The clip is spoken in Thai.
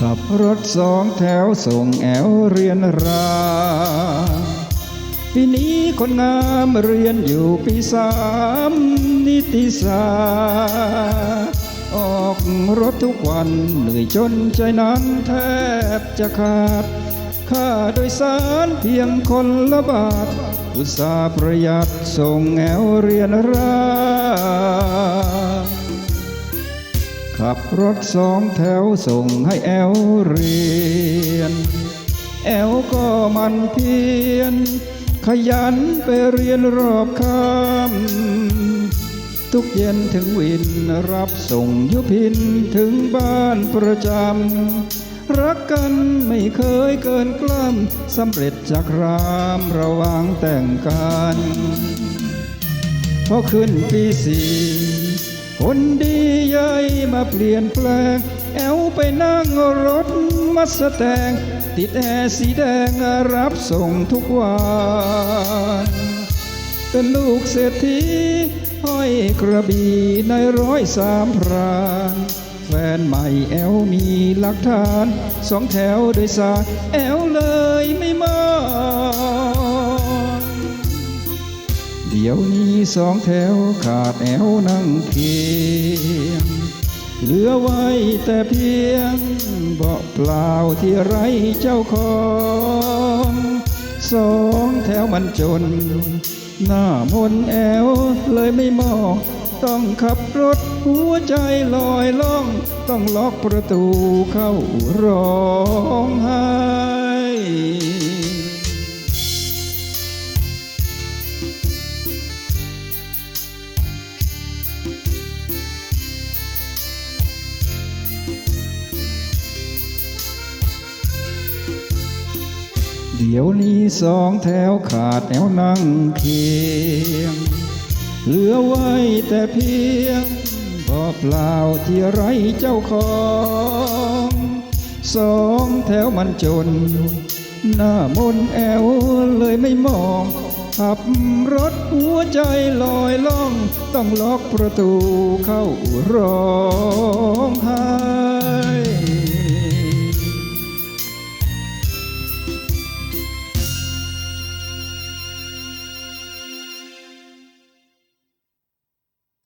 ขับรถสองแถวส่งแอวเรียนราปีนี้คนงามเรียนอยู่ปีสามนิติศาสตร์ออกรถทุกวันเหนื่อยจนใจนั้นแทบจะขาด ค่าโดยสารเพียงคนละบาท อุตสาห์ประหยัดส่งแอวเรียนรา ขับรถสองแถวส่งให้แอวเรียน แอวก็มันเพียรขยันไปเรียนรอบคำทุกเย็นถึงวินรับส่งยุพินถึงบ้านประจำ รักกันไม่เคยเกินกล้ำสำเร็จจากรามระวางแต่งกันพอขึ้นปีสี่คนดี มาเปลี่ยนแปลง แอวไปนั่งรถมัสแตง ติดแอร์สีแดงรับส่งทุกวัน เป็นลูกเศรษฐีห้อยกระบี่ในร้อยสามพรานแฟนใหม่แอวมีหลักฐาน สองแถวโดยสารแอวเลยไม่มองเดี๋ยวนี้สองแถวขาดแอวนั่งเคียง เหลือไว้แต่เพียงเบาเปล่าที่ไร้เจ้าของสองแถวมันจน หน้ามนแอวเลยไม่มอง ต้องขับรถหัวใจลอยล่อง ต้องล็อกประตูเข้าร้องไห้ เดี๋ยวนี้สองแถวขาดแถวนั่งเคียง เหลือไว้แต่เพียงบ่อเปล่าที่ไรเจ้าของสองแถวมันจน หน้ามนแอวเลยไม่มอง ขับรถหัวใจลอยล่อง ต้องล็อกประตูเข้าร้องไห้